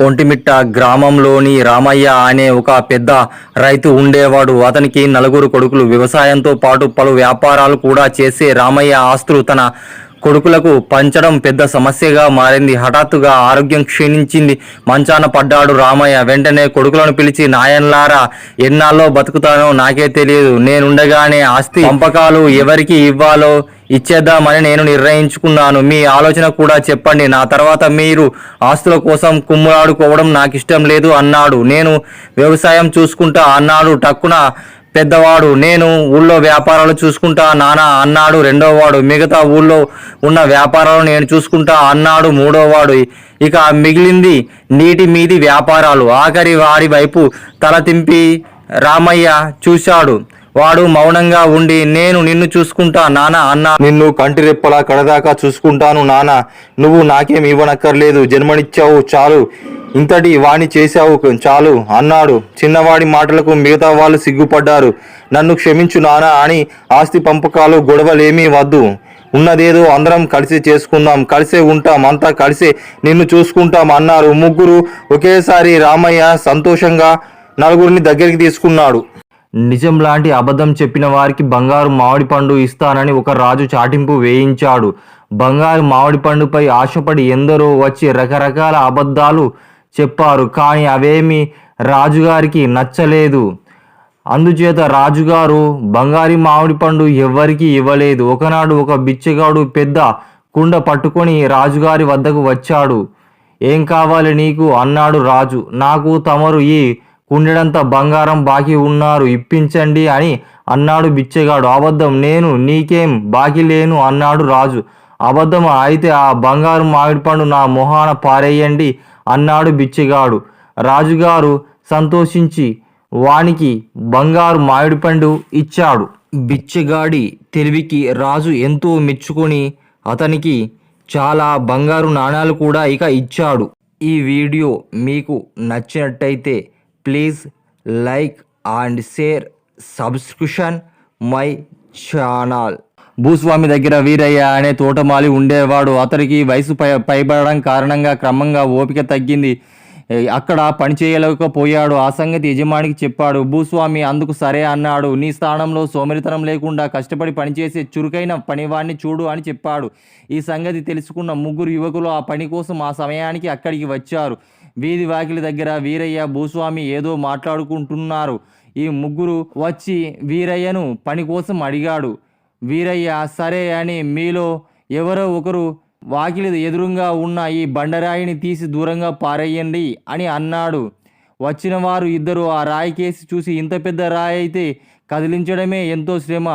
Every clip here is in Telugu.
ఒంటిమిట్ట గ్రామంలోని రామయ్య అనే ఒక పెద్ద రైతు ఉండేవాడు. అతనికి నలుగురు కొడుకులు. వ్యవసాయంతో పాటు పలు వ్యాపారాలు కూడా చేసే రామయ్య ఆస్తులు తన కొడుకులకు పంచడం పెద్ద సమస్యగా మారింది. హఠాత్తుగా ఆరోగ్యం క్షీణించింది. మంచాన పడ్డాడు రామయ్య. వెంటనే కొడుకులను పిలిచి నాయన్లారా ఎన్నాళ్ళో బతుకుతానో నాకే తెలియదు. నేనుండగానే ఆస్తి పంపకాలు ఎవరికి ఇవ్వాలో ఇచ్చేద్దామని నేను నిర్ణయించుకున్నాను. మీ ఆలోచన కూడా చెప్పండి. నా తర్వాత మీరు ఆస్తుల కోసం కుమ్ములాడుకోవడం నాకు ఇష్టం లేదు అన్నాడు. నేను వ్యవసాయం చూసుకుంటా అన్నాడు. టక్కున పెద్దవాడు నేను ఊళ్ళో వ్యాపారాలు చూసుకుంటా నానా అన్నాడు రెండోవాడు మిగతా ఊళ్ళో ఉన్న వ్యాపారాలు నేను చూసుకుంటా అన్నాడు మూడోవాడు. ఇక మిగిలింది నీటి మీది వ్యాపారాలు. ఆఖరి వాడి వైపు తల తింపి రామయ్య చూశాడు. వాడు మౌనంగా ఉండి నేను నిన్ను చూసుకుంటా నానా అన్నా. నిన్ను కంటి రెప్పలా కడదాకా చూసుకుంటాను నానా. నువ్వు నాకేం ఇవ్వనక్కర్లేదు. జన్మనిచ్చావు చాలు. ఇంతటి వాణి చేశావు చాలు అన్నాడు. చిన్నవాడి మాటలకు మిగతా వాళ్ళు సిగ్గుపడ్డారు. నన్ను క్షమించు నానా అని ఆస్తి పంపకాలు గొడవలేమీ వద్దు. ఉన్నదేదో అందరం కలిసి చేసుకుందాం. కలిసే ఉంటాం. అంతా కలిసే నిన్ను చూసుకుంటాం అన్నారు. ముగ్గురు ఒకేసారి రామయ్య సంతోషంగా నలుగురిని దగ్గరికి తీసుకున్నాడు. నిజం లాంటి అబద్ధం చెప్పిన వారికి బంగారు మామిడి పండు ఇస్తానని ఒక రాజు చాటింపు వేయించాడు. బంగారు మామిడి పండుపై ఆశపడి ఎందరో వచ్చి రకరకాల అబద్ధాలు చెప్పారు కానీ అవేమి రాజుగారికి నచ్చలేదు. అందుచేత రాజుగారు బంగారి మామిడి పండు ఎవ్వరికీ ఇవ్వలేదు. ఒకనాడు ఒక బిచ్చగాడు పెద్ద కుండ పట్టుకొని రాజుగారి వద్దకు వచ్చాడు. ఏం కావాలి నీకు? అన్నాడు రాజు. నాకు తమరు ఈ కుండెడంత బంగారం బాకీ ఉన్నారు ఇప్పించండి అని అన్నాడు బిచ్చగాడు. అబద్ధం నేను నీకేం బాకీ లేను అన్నాడు రాజు. అబద్ధం అయితే ఆ బంగారు మామిడి పండు నా మొహాన పారేయండి అన్నాడు బిచ్చగాడు. రాజుగారు సంతోషించి వానికి బంగారు మామిడి పండు ఇచ్చాడు. బిచ్చగాడి తెలివికి రాజు ఎంతో మెచ్చుకొని అతనికి చాలా బంగారు నాణాలు కూడా ఇక ఇచ్చాడు. ఈ వీడియో మీకు నచ్చినట్టయితే please like and share subscription my channel. భూస్వామి దగ్గర వీరయ్య అనే తోటమాలి ఉండేవాడు. అతనికి వయసు పై పైబడడం కారణంగా క్రమంగా ఓపిక తగ్గింది. అక్కడ పని చేయలేకపోయాడు. ఆ సంగతి యజమానికి చెప్పాడు. భూస్వామి అందుకు సరే అన్నాడు. నీ స్థానంలో సోమరితనం లేకుండా కష్టపడి పనిచేసే చురుకైన పనివాణ్ణి చూడు అని చెప్పాడు. ఈ సంగతి తెలుసుకున్న ముగ్గురు యువకులు ఆ పని కోసం ఆ సమయానికి అక్కడికి వచ్చారు. వీధి వాకిలి దగ్గర వీరయ్య భూస్వామి ఏదో మాట్లాడుకుంటున్నారు. ఈ ముగ్గురు వచ్చి వీరయ్యను పని కోసం అడిగాడు. వీరయ్య సరే అని మీలో ఎవరో ఒకరు వాకిలి ఎదురుగా ఉన్న ఈ బండరాయిని తీసి దూరంగా పారేయండి అని అన్నాడు. వచ్చిన వారు ఇద్దరు ఆ రాయి కేసి చూసి ఇంత పెద్ద రాయి అయితే కదిలించడమే ఎంతో శ్రమ.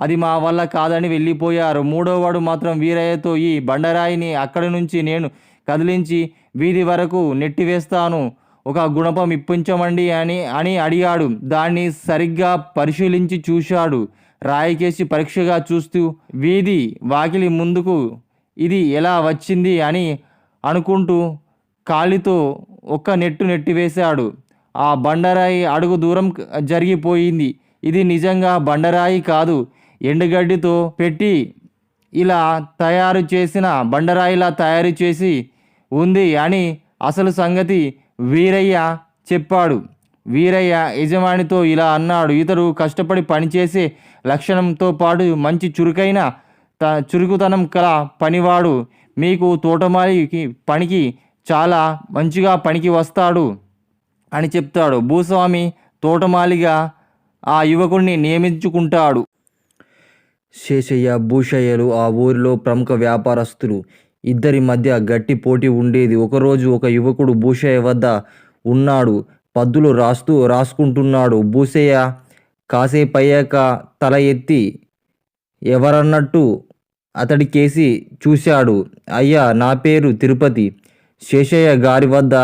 అది మా వల్ల కాదని వెళ్ళిపోయారు. మూడోవాడు మాత్రం వీరయ్యతో ఈ బండరాయిని అక్కడి నుంచి నేను కదిలించి వీధి వరకు నెట్టివేస్తాను. ఒక గుణపం ఇప్పించమండి అని అని అడిగాడు. దాన్ని సరిగ్గా పరిశీలించి చూశాడు. రాయికేసి పరీక్షగా చూస్తూ వీధి వాకిలి ముందుకు ఇది ఎలా వచ్చింది అని అనుకుంటూ కాలితో ఒక్క నెట్టు నెట్టివేశాడు. ఆ బండరాయి అడుగు దూరం జరిగిపోయింది. ఇది నిజంగా బండరాయి కాదు. ఎండుగడ్డితో పెట్టి ఇలా తయారు చేసిన బండరాయిలా తయారు చేసి ఉంది అని అసలు సంగతి వీరయ్య చెప్పాడు. వీరయ్య యజమానితో ఇలా అన్నాడు. ఇతడు కష్టపడి పనిచేసే లక్షణంతో పాటు మంచి చురుకైన త చురుకుతనం కల పనివాడు. మీకు తోటమాలికి పనికి చాలా మంచిగా పనికి వస్తాడు అని చెప్తాడు. భూస్వామి తోటమాలిగా ఆ యువకుడిని నియమించుకుంటాడు. శేషయ్య భూషయ్యలు ఆ ఊరిలో ప్రముఖ వ్యాపారస్తులు. ఇద్దరి మధ్య గట్టి పోటీ ఉండేది. ఒకరోజు ఒక యువకుడు భూషయ్య వద్ద ఉన్నాడు. పద్దులు రాస్తూ రాసుకుంటున్నాడు. భూషయ్య కాసేపయ్యాక తల ఎత్తి ఎవరన్నట్టు అతడికేసి చూశాడు. అయ్యా నా పేరు తిరుపతి. శేషయ్య గారి వద్ద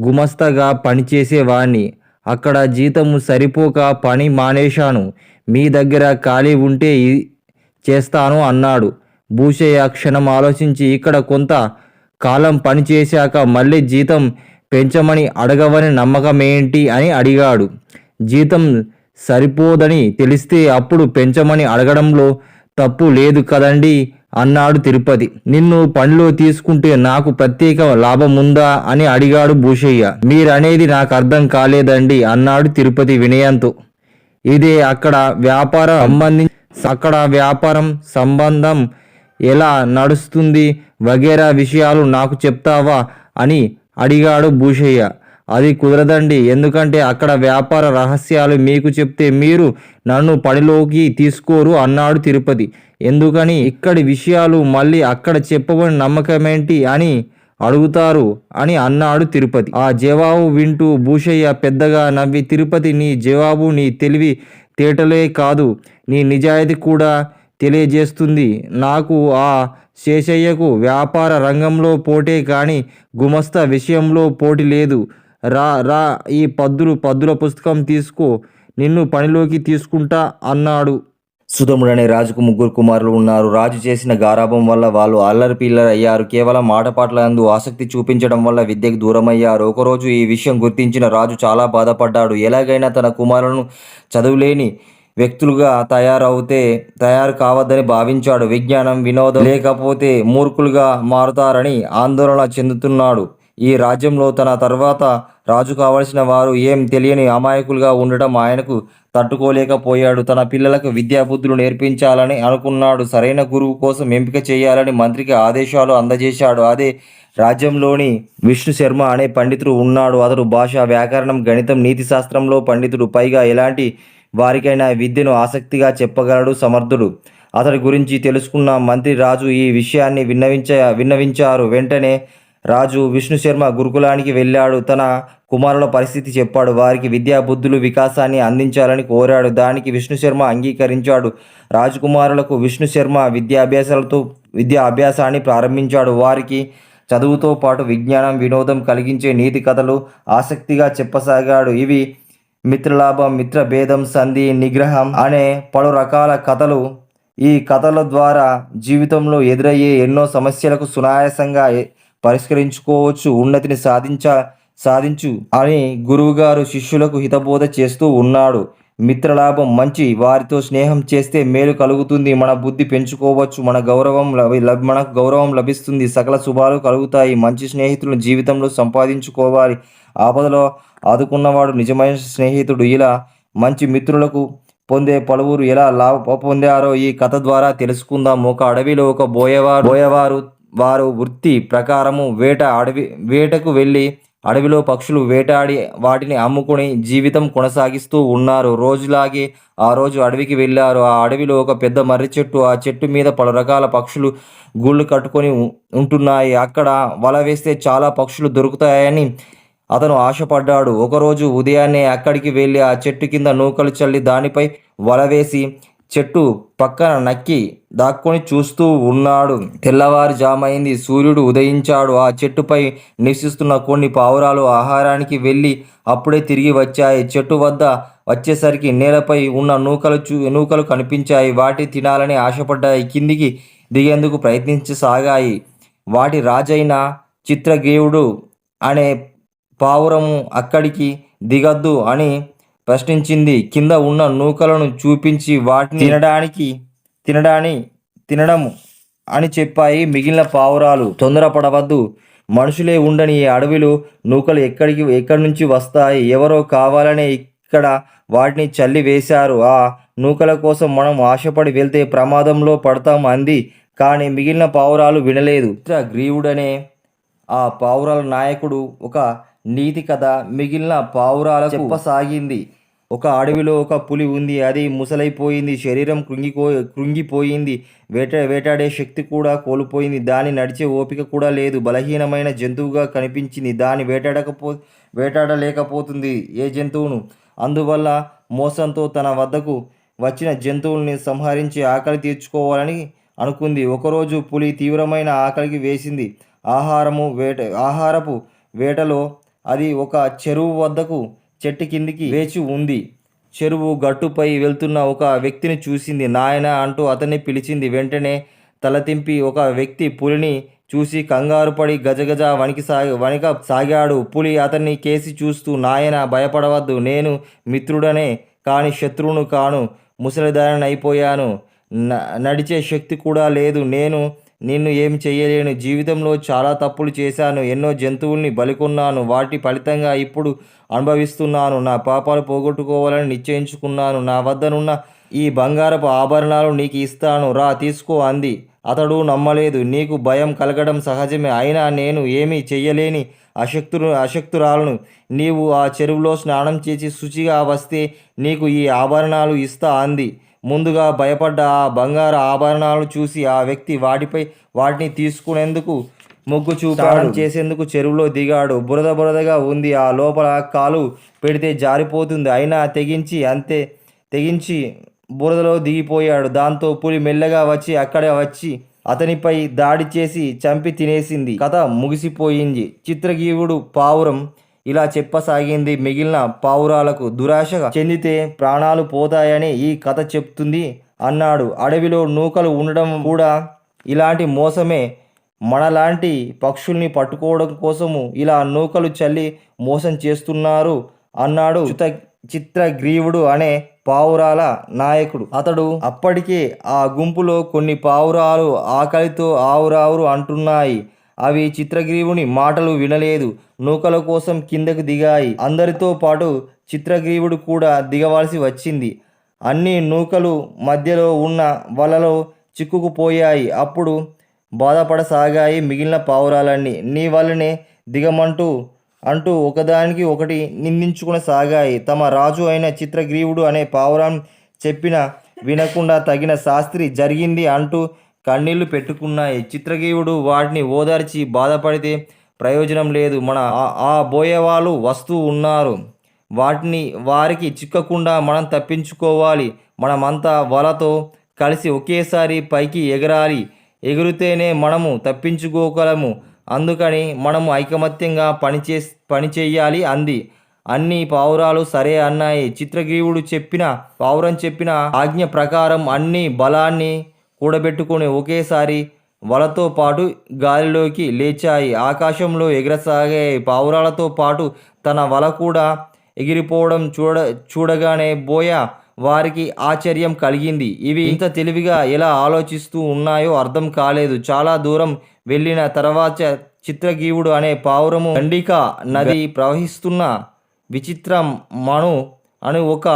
గుమస్తగా పనిచేసేవాణ్ణి. అక్కడ జీతము సరిపోక పని మానేశాను. మీ దగ్గర ఖాళీ ఉంటే చేస్తాను అన్నాడు. భూషయ్య క్షణం ఆలోచించి ఇక్కడ కొంత కాలం పనిచేశాక మళ్ళీ జీతం పెంచమని అడగవని నమ్మకం ఏంటి అని అడిగాడు. జీతం సరిపోదని తెలిస్తే అప్పుడు పెంచమని అడగడంలో తప్పు లేదు కదండి అన్నాడు తిరుపతి. నిన్ను పనిలో తీసుకుంటే నాకు ప్రత్యేక లాభం ఉందా అని అడిగాడు భూషయ్య. మీరనేది నాకు అర్థం కాలేదండి అన్నాడు తిరుపతి వినయంతో. ఇదే అక్కడ వ్యాపార సంబంధించి అక్కడ వ్యాపారం సంబంధం ఎలా నడుస్తుంది వగేరా విషయాలు నాకు చెప్తావా? అని అడిగాడు భూషయ్య. అది కుదరదండి ఎందుకంటే అక్కడ వ్యాపార రహస్యాలు మీకు చెప్తే మీరు నన్ను పనిలోకి తీసుకోరు అన్నాడు తిరుపతి. ఎందుకని? ఇక్కడి విషయాలు మళ్ళీ అక్కడ చెప్పబడిన నమ్మకమేంటి అని అడుగుతారు అని అన్నాడు తిరుపతి. ఆ జవాబు వింటూ భూషయ్య పెద్దగా నవ్వి తిరుపతి నీ జవాబు నీ తెలివి తేటలే కాదు నీ నిజాయితీ కూడా తెలియజేస్తుంది. నాకు ఆ శేషయ్యకు వ్యాపార రంగంలో పోటే కానీ గుమస్తా విషయంలో పోటీ లేదు. రా రా ఈ పద్దులు పద్దుల పుస్తకం తీసుకో. నిన్ను పనిలోకి తీసుకుంటా అన్నాడు. సుధముడనే రాజుకు ముగ్గురు కుమారులు ఉన్నారు. రాజు చేసిన గారాభం వల్ల వాళ్ళు అల్లరి పిల్లలు అయ్యారు. కేవలం ఆటపాటలందు ఆసక్తి చూపించడం వల్ల విద్యకు దూరమయ్యారు. ఒకరోజు ఈ విషయం గుర్తించిన రాజు చాలా బాధపడ్డాడు. ఎలాగైనా తన కుమారులను చదువులేని వ్యక్తులుగా తయారవుతే తయారు కావద్దని భావించాడు. విజ్ఞానం వినోదం లేకపోతే మూర్ఖులుగా మారుతారని ఆందోళన చెందుతున్నాడు. ఈ రాజ్యంలో తన తర్వాత రాజు కావలసిన వారు ఏం తెలియని అమాయకులుగా ఉండటం ఆయనకు తట్టుకోలేకపోయాడు. తన పిల్లలకు విద్యాబుద్ధులు నేర్పించాలని అనుకున్నాడు. సరైన గురువు కోసం ఎంపిక చేయాలని మంత్రికి ఆదేశాలు అందజేశాడు. అదే రాజ్యంలోని విష్ణు శర్మ అనే పండితుడు ఉన్నాడు. అతడు భాష వ్యాకరణం గణితం నీతి శాస్త్రంలో పండితుడు. పైగా ఎలాంటి వారికైనా విద్యను ఆసక్తిగా చెప్పగలడు సమర్థుడు. అతడి గురించి తెలుసుకున్న మంత్రి రాజు ఈ విషయాన్ని విన్నవించ విన్నవించారు. వెంటనే రాజు విష్ణు శర్మ గురుకులానికి వెళ్ళాడు. తన కుమారుల పరిస్థితి చెప్పాడు. వారికి విద్యా బుద్ధులు వికాసాన్ని అందించాలని కోరాడు. దానికి విష్ణు శర్మ అంగీకరించాడు. రాజకుమారులకు విష్ణు శర్మ విద్యాభ్యాసాలతో విద్యా అభ్యాసాన్ని ప్రారంభించాడు. వారికి చదువుతో పాటు విజ్ఞానం వినోదం కలిగించే నీతి కథలు ఆసక్తిగా చెప్పసాగాడు. ఇవి మిత్రలాభం మిత్రభేదం సంధి నిగ్రహం అనే పలు రకాల కథలు ఈ కథల ద్వారా జీవితంలో ఎదురయ్యే ఎన్నో సమస్యలకు సునాయాసంగా పరిష్కరించుకోవచ్చు ఉన్నతిని సాధించ సాధించు అని గురువుగారు శిష్యులకు హితబోధ చేస్తూ ఉన్నాడు. మిత్రలాభం మంచి వారితో స్నేహం చేస్తే మేలు కలుగుతుంది. మన బుద్ధి పెంచుకోవచ్చు. మన గౌరవం లభి మనకు గౌరవం లభిస్తుంది. సకల శుభాలు కలుగుతాయి. మంచి స్నేహితులను జీవితంలో సంపాదించుకోవాలి. ఆపదలో ఆదుకున్నవాడు నిజమైన స్నేహితుడు. ఇలా మంచి మిత్రులకు పొందే పలువురు ఎలా లాభ పొందారో ఈ కథ ద్వారా తెలుసుకుందాం. ఒక అడవిలో ఒక బోయవారు బోయవారు వారు వృత్తి ప్రకారము వేట అడవి వేటకు వెళ్ళి అడవిలో పక్షులు వేటాడి వాటిని అమ్ముకుని జీవితం కొనసాగిస్తూ ఉన్నారు. రోజులాగే ఆ రోజు అడవికి వెళ్ళారు. ఆ అడవిలో ఒక పెద్ద మర్రి చెట్టు ఆ చెట్టు మీద పలు రకాల పక్షులు గూళ్ళు కట్టుకొని ఉంటున్నాయి. అక్కడ వల వేస్తే చాలా పక్షులు దొరుకుతాయని అతను ఆశపడ్డాడు. ఒకరోజు ఉదయాన్నే అక్కడికి వెళ్ళి ఆ చెట్టు కింద నూకలు చల్లి దానిపై వల వేసి చెట్టు పక్కన నక్కి దాక్కుని చూస్తూ ఉన్నాడు. తెల్లవారుజామైంది. సూర్యుడు ఉదయించాడు. ఆ చెట్టుపై నివసిస్తున్న కొన్ని పావురాలు ఆహారానికి వెళ్ళి అప్పుడే తిరిగి వచ్చాయి. చెట్టు వద్ద వచ్చేసరికి నేలపై ఉన్న నూకలు చూ నూకలు కనిపించాయి. వాటి తినాలని ఆశపడ్డాయి. కిందికి దిగేందుకు ప్రయత్నించసాగాయి. వాటి రాజైన చిత్రగేవుడు అనే పావురము అక్కడికి దిగద్దు అని ప్రశ్నించింది. కింద ఉన్న నూకలను చూపించి వాటిని తినడానికి తినడాని తినడం అని చెప్పాయి మిగిలిన పావురాలు. తొందరపడవద్దు. మనుషులే ఉండని ఈ అడవిలో నూకలు ఎక్కడికి ఎక్కడి నుంచి వస్తాయి? ఎవరో కావాలనే ఇక్కడ వాటిని చల్లి వేశారు. ఆ నూకల కోసం మనం ఆశపడి వెళ్తే ప్రమాదంలో పడతాం అంది. కానీ మిగిలిన పావురాలు వినలేదు. గ్రీవుడనే ఆ పావురాల నాయకుడు ఒక నీతి కథ మిగిలిన పావురాల చెప్పసాగింది. ఒక అడవిలో ఒక పులి ఉంది. అది ముసలైపోయింది. శరీరం కృంగిపో కృంగిపోయింది. వేట వేటాడే శక్తి కూడా కోల్పోయింది. దాని నడిచే ఓపిక కూడా లేదు. బలహీనమైన జంతువుగా కనిపించింది. దాన్ని వేటాడకపో వేటాడలేకపోతుంది ఏ జంతువును. అందువల్ల మోసంతో తన వద్దకు వచ్చిన జంతువుల్ని సంహరించి ఆకలి తీర్చుకోవాలని అనుకుంది. ఒకరోజు పులి తీవ్రమైన ఆకలికి వేసింది. ఆహారము వేట ఆహారపు వేటలో అది ఒక చెరువు వద్దకు చెట్టు కిందికి వేచి ఉంది. చెరువు గట్టుపై వెళ్తున్న ఒక వ్యక్తిని చూసింది. నాయన అంటూ అతన్ని పిలిచింది. వెంటనే తల తింపి ఒక వ్యక్తి పులిని చూసి కంగారు పడి గజగజ వణికి సాగి వణిక సాగాడు. పులి అతన్ని కేసి చూస్తూ నాయన భయపడవద్దు. నేను మిత్రుడనే కాని శత్రువును కాను. ముసలిదారని అయిపోయాను న- నడిచే శక్తి కూడా లేదు. నేను నిన్ను ఏం చేయలేను. జీవితంలో చాలా తప్పులు చేశాను. ఎన్నో జంతువుల్ని బలికొన్నాను. వాటి ఫలితంగా ఇప్పుడు అనుభవిస్తున్నాను. నా పాపాలు పోగొట్టుకోవాలని నిశ్చయించుకున్నాను. నా వద్దనున్న ఈ బంగారపు ఆభరణాలు నీకు ఇస్తాను. రా తీసుకో అంది. అతడు నమ్మలేదు. నీకు భయం కలగడం సహజమే. అయినా నేను ఏమీ చెయ్యలేని అశక్తులు అశక్తురాలను. నీవు ఆ చెరువులో స్నానం చేసి శుచిగా వస్తే నీకు ఈ ఆభరణాలు ఇస్తా అంది. ముందుగా భయపడ్డ ఆ బంగారు ఆభరణాలు చూసి ఆ వ్యక్తి వాటిపై వాటిని తీసుకునేందుకు మొగ్గు చూపాడు. చేసేందుకు చెరువులో దిగాడు. బురద బురదగా ఉంది. ఆ లోపల కాలు పెడితే జారిపోతుంది. అయినా తెగించి అంతే తెగించి బురదలో దిగిపోయాడు. దాంతో పులి మెల్లగా వచ్చి అక్కడే వచ్చి అతనిపై దాడి చేసి చంపి తినేసింది. కథ ముగిసిపోయింది. చిత్రగీవుడు పావురం ఇలా చెప్పసాగింది మిగిలిన పావురాలకు దురాశ చెందితే ప్రాణాలు పోతాయని ఈ కథ చెప్తుంది అన్నాడు. అడవిలో నూకలు ఉండడం కూడా ఇలాంటి మోసమే. మనలాంటి పక్షుల్ని పట్టుకోవడం కోసము ఇలా నూకలు చల్లి మోసం చేస్తున్నారు అన్నాడు చిత చిత్రగ్రీవుడు అనే పావురాల నాయకుడు. అతడు అప్పటికే ఆ గుంపులో కొన్ని పావురాలు ఆకలితో ఆవురావురు అంటున్నాయి. అవి చిత్రగ్రీవుని మాటలు వినలేదు. నూకల కోసం కిందకు దిగాయి. అందరితో పాటు చిత్రగ్రీవుడు కూడా దిగవలసి వచ్చింది. అన్ని నూకలు మధ్యలో ఉన్న వలలో చిక్కుకుపోయాయి. అప్పుడు బాధపడసాగాయి మిగిలిన పావురాలన్నీ. నీ వల్లనే దిగమంటూ అంటూ ఒకదానికి ఒకటి నిందించుకునసాగాయి తమ రాజు అయిన చిత్రగ్రీవుడు అనే పావురం చెప్పిన వినకుండా తగిన శాస్త్రి జరిగింది అంటూ కన్నీళ్ళు పెట్టుకున్నాయి చిత్రగీవుడు వాటిని ఓదార్చి బాధపడితే ప్రయోజనం లేదు. మన ఆ- ఆ బోయేవాళ్ళు వస్తూ ఉన్నారు. వాటిని వారికి చిక్కకుండా మనం తప్పించుకోవాలి. మనమంతా వలతో కలిసి ఒకేసారి పైకి ఎగరాలి. ఎగిరితేనే మనము తప్పించుకోగలము. అందుకని మనము ఐకమత్యంగా పనిచే పనిచేయాలి అంది. అన్ని పావురాలు సరే అన్నాయి. చిత్రగ్రీవుడు చెప్పిన పావురం చెప్పిన ఆజ్ఞ ప్రకారం అన్ని బలాన్ని కూడబెట్టుకొని ఒకేసారి వలతో పాటు గాలిలోకి లేచాయి. ఆకాశంలో ఎగరసాగాయి పావురాలతో పాటు తన వల కూడా ఎగిరిపోవడం చూడ చూడగానే బోయ వారికి ఆశ్చర్యం కలిగింది. ఇవి ఇంత తెలివిగా ఎలా ఆలోచిస్తూ ఉన్నాయో అర్థం కాలేదు. చాలా దూరం వెళ్ళిన తర్వాత చిత్రగీవుడు అనే పావురము గండిక నది ప్రవహిస్తున్న విచిత్రం మను అని ఒక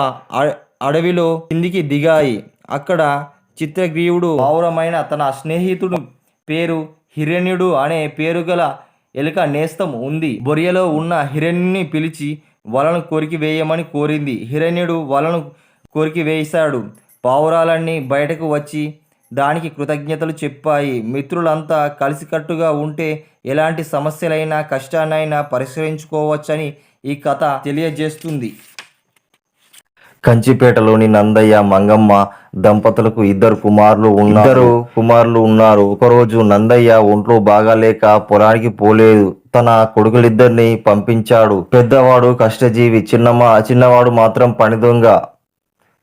అడవిలో కిందికి దిగాయి. అక్కడ చిత్రగ్రీవుడు పావురమైన తన స్నేహితుడు పేరు హిరణ్యుడు అనే పేరు గల ఎలుక నేస్తం ఉంది. బొరియలో ఉన్న హిరణ్యుని పిలిచి వలను కొరికి వేయమని కోరింది. హిరణ్యుడు వలను కొరికి వేశాడు. పావురాలన్నీ బయటకు వచ్చి దానికి కృతజ్ఞతలు చెప్పాయి. మిత్రులంతా కలిసికట్టుగా ఉంటే ఎలాంటి సమస్యలైనా కష్టాన్నైనా పరిష్కరించుకోవచ్చని ఈ కథ తెలియజేస్తుంది. కంచిపేటలోని నందయ్య మంగమ్మ దంపతులకు ఇద్దరు కుమారులు ఉన్నారు. ఇద్దరు కుమారులు ఉన్నారు. ఒకరోజు నందయ్య ఒంట్లో బాగాలేక పొలానికి పోలేదు. తన కొడుకులిద్దరిని పంపించాడు. పెద్దవాడు కష్టజీవి చిన్నమా చిన్నవాడు మాత్రం పని దొంగ.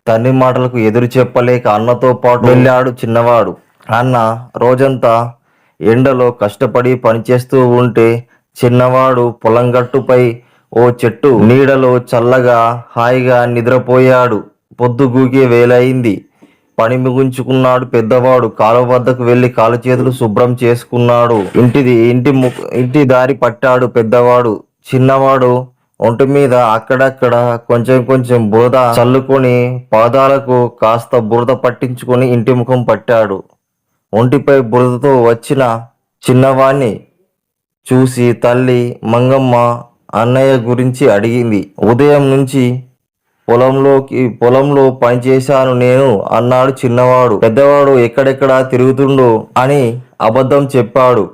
తండ్రి మాటలకు ఎదురు చెప్పలేక అన్నతో పాటు వెళ్ళాడు చిన్నవాడు. అన్న రోజంతా ఎండలో కష్టపడి పనిచేస్తూ ఉంటే చిన్నవాడు పొలం గట్టుపై ఓ చెట్టు నీడలో చల్లగా హాయిగా నిద్రపోయాడు. పొద్దుగూకే వేలయింది పని ముగించుకున్నాడు పెద్దవాడు. కాలువ వద్దకు వెళ్ళి కాలు చేతులు శుభ్రం చేసుకున్నాడు. ఇంటిది ఇంటి ఇంటి దారి పట్టాడు పెద్దవాడు. చిన్నవాడు ఒంటి మీద అక్కడక్కడ కొంచెం కొంచెం బురద చల్లుకొని పాదాలకు కాస్త బురద పట్టించుకొని ఇంటి ముఖం పట్టాడు. ఒంటిపై బురదతో వచ్చిన చిన్నవాణ్ణి చూసి తల్లి మంగమ్మ అన్నయ్య గురించి అడిగింది. ఉదయం నుంచి పొలంలోకి పొలంలో పనిచేశాను నేను అన్నాడు చిన్నవాడు. పెద్దవాడు ఎక్కడెక్కడ తిరుగుతుండో? అని అబద్ధం చెప్పాడు.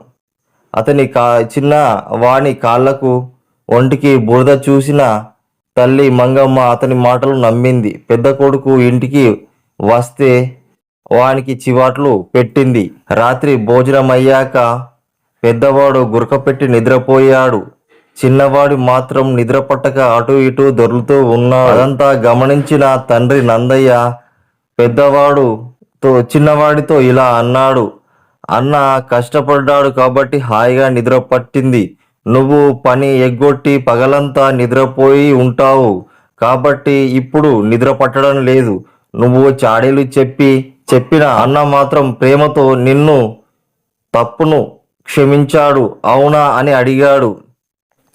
అతని కా చిన్న వాని కాళ్ళకు ఒంటికి బురద చూసిన తల్లి మంగమ్మ అతని మాటలు నమ్మింది. పెద్ద కొడుకు ఇంటికి వస్తే వానికి చివాట్లు పెట్టింది. రాత్రి భోజనం అయ్యాక పెద్దవాడు గురకపెట్టి నిద్రపోయాడు. చిన్నవాడు మాత్రం నిద్రపట్టక అటు ఇటు దొర్లుతూ ఉన్నాడు. అదంతా గమనించిన తండ్రి నందయ్య పెద్దవాడుతో చిన్నవాడితో ఇలా అన్నాడు. అన్న కష్టపడ్డాడు కాబట్టి హాయిగా నిద్ర పట్టింది నువ్వు పని ఎగ్గొట్టి పగలంతా నిద్రపోయి ఉంటావు కాబట్టి ఇప్పుడు నిద్ర పట్టడం లేదు. నువ్వు చాడీలు చెప్పి చెప్పిన అన్న మాత్రం ప్రేమతో నిన్ను తప్పును క్షమించాడు. అవునా అని అడిగాడు.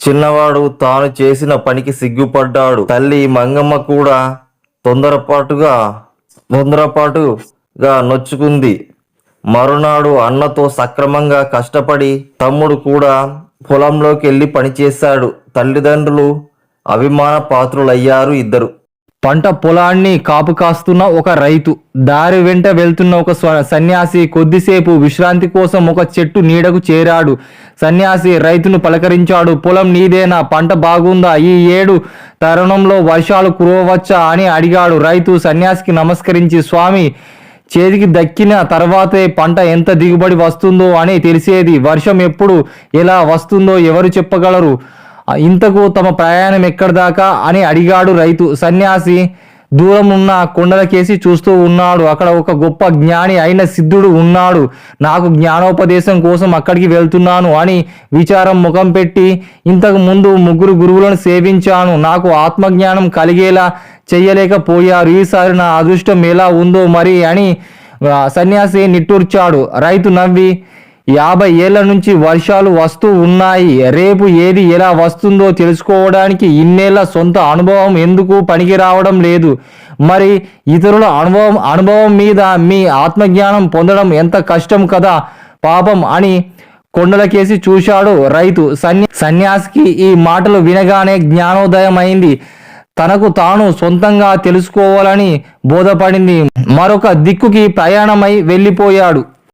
చిన్నవాడు తాను చేసిన పనికి సిగ్గుపడ్డాడు. తల్లి మంగమ్మ కూడా తొందరపాటుగా తొందరపాటుగా నొచ్చుకుంది. మరునాడు అన్నతో సక్రమంగా కష్టపడి తమ్ముడు కూడా పొలంలోకి వెళ్ళి పనిచేశాడు. తల్లిదండ్రులు అభిమాన పాత్రులయ్యారు ఇద్దరు. పంట పొలాన్ని కాపు కాస్తున్న ఒక రైతు దారి వెంట వెళ్తున్న ఒక సన్యాసి కొద్దిసేపు విశ్రాంతి కోసం ఒక చెట్టు నీడకు చేరాడు. సన్యాసి రైతును పలకరించాడు పొలం నీదేనా? పంట బాగుందా? ఈ ఏడు తరుణంలో వర్షాలు కురవచ్చా? అని అడిగాడు. రైతు సన్యాసికి నమస్కరించి స్వామి చేతికి దక్కిన తర్వాతే పంట ఎంత దిగుబడి వస్తుందో అని తెలిసేది. వర్షం ఎప్పుడు ఎలా వస్తుందో ఎవరు చెప్పగలరు? ఇంతకు తమ ప్రయాణం ఎక్కడ దాకా అని అడిగాడు రైతు. సన్యాసి దూరం ఉన్న కొండలకేసి చూస్తూ ఉన్నాడు. అక్కడ ఒక గొప్ప జ్ఞాని అయిన సిద్ధుడు ఉన్నాడు. నాకు జ్ఞానోపదేశం కోసం అక్కడికి వెళ్తున్నాను అని విచారం ముఖం పెట్టి ఇంతకు ముందు ముగ్గురు గురువులను సేవించాను. నాకు ఆత్మజ్ఞానం కలిగేలా చెయ్యలేకపోయారు ఈసారి నా అదృష్టం ఎలా ఉందో మరి అని సన్యాసి నిట్టూర్చాడు. రైతు నవ్వి యాభై ఏళ్ళ నుంచి వర్షాలు వస్తూ ఉన్నాయి. రేపు ఏది ఎలా వస్తుందో తెలుసుకోవడానికి ఇన్నేళ్ళ సొంత అనుభవం ఎందుకు పనికి రావడం లేదు? మరి ఇతరుల అనుభవం అనుభవం మీద మీ ఆత్మజ్ఞానం పొందడం ఎంత కష్టం కదా? పాపం అని కొండలకేసి చూశాడు రైతు. సన్యా సన్యాసికి ఈ మాటలు వినగానే జ్ఞానోదయం అయింది తనకు తాను సొంతంగా తెలుసుకోవాలని బోధపడింది. మరొక దిక్కుకి ప్రయాణమై వెళ్ళిపోయాడు.